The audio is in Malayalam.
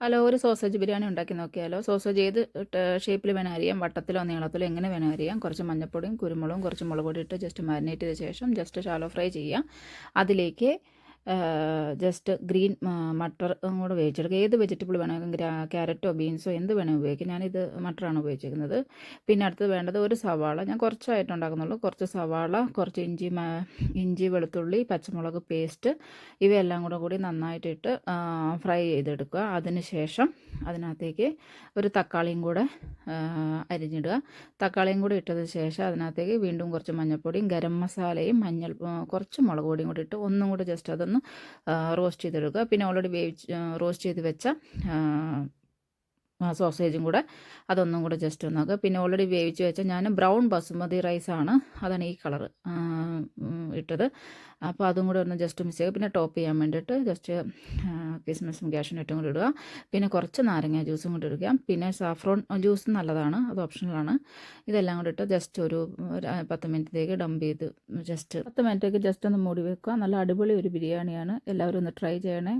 ഹലോ ഒരു സോസേജ് ബിരിയാണി ഉണ്ടാക്കി നോക്കിയാലോ? സോസേജ് ഏത് ഷേപ്പിൽ വേണം അരിയാം? വട്ടത്തിലോ നീളത്തിലോ എങ്ങനെ വേണം അരിയാം? കുറച്ച് മഞ്ഞൾപ്പൊടിയും കുരുമുളകും കുറച്ച് മുളക് പൊടി ഇട്ട് ജസ്റ്റ് മാരിനേറ്റ് ചെയ്ത ശേഷം ജസ്റ്റ് ഷാലോ ഫ്രൈ ചെയ്യാം. അതിലേക്ക് ജസ്റ്റ് ഗ്രീൻ മട്ടർ കൂടെ ഉപയോഗിച്ചെടുക്കുക ഏത് വെജിറ്റബിൾ വേണമെങ്കിലും ക്യാരറ്റോ ബീൻസോ എന്ത് വേണമെങ്കിലും ഉപയോഗിക്കാം. ഞാനിത് മട്ടറാണ് ഉപയോഗിച്ചിരിക്കുന്നത് പിന്നെ അടുത്തത് വേണ്ടത് ഒരു സവാള. ഞാൻ കുറച്ചായിട്ട് ഉണ്ടാക്കുന്നുള്ളൂ. കുറച്ച് സവാള കുറച്ച് ഇഞ്ചി ഇഞ്ചി വെളുത്തുള്ളി പച്ചമുളക് പേസ്റ്റ് ഇവയെല്ലാം കൂടെ കൂടി നന്നായിട്ടിട്ട് ഫ്രൈ ചെയ്തെടുക്കുക. അതിനുശേഷം അതിനകത്തേക്ക് ഒരു തക്കാളിയും കൂടെ അരിഞ്ഞിടുക. തക്കാളിയും കൂടി ഇട്ടതിന് ശേഷം അതിനകത്തേക്ക് വീണ്ടും കുറച്ച് മഞ്ഞൾപ്പൊടിയും ഗരം മസാലയും മഞ്ഞൾ കുറച്ച് മുളക് പൊടിയും കൂടി ഇട്ട് ഒന്നും കൂടെ ജസ്റ്റ് അതൊന്ന് റോസ്റ്റ് ചെയ്തെടുക്കുക. പിന്നെ ഓൾറെഡി വേവിച്ച് റോസ്റ്റ് ചെയ്ത് വെച്ച സോസേജും കൂടെ അതൊന്നും കൂടെ ജസ്റ്റ് ഒന്നാക്കുക നോക്കുക പിന്നെ ഓൾറെഡി വേവിച്ച് വെച്ച ഞാൻ ബ്രൗൺ ബസുമതി റൈസാണ് അതാണ് ഈ കളർ ഇട്ടത്. അപ്പോൾ അതും കൂടെ ഒന്ന് ജസ്റ്റ് മിക്സ് ചെയ്യുക. പിന്നെ ടോപ്പ് ചെയ്യാൻ വേണ്ടിയിട്ട് ജസ്റ്റ് കിസ്മിസും ക്യാഷ്യൂനട്ടും കൂടി ഇടുക. പിന്നെ കുറച്ച് നാരങ്ങ ജ്യൂസും കൂടി ഇടുക. പിന്നെ സാഫ്രോൺ ജ്യൂസ് നല്ലതാണ്. അത് ഓപ്ഷണലാണ് ഇതെല്ലാം കൂടി ഇട്ട് ജസ്റ്റ് ഒരു പത്ത് മിനിറ്റത്തേക്ക് ഡംപ് ചെയ്ത് ജസ്റ്റ് പത്ത് മിനിറ്റേക്ക് ജസ്റ്റ് ഒന്ന് മൂടി വെക്കുക. നല്ല അടിപൊളി ഒരു ബിരിയാണിയാണ്. എല്ലാവരും ഒന്ന് ട്രൈ ചെയ്യണേ.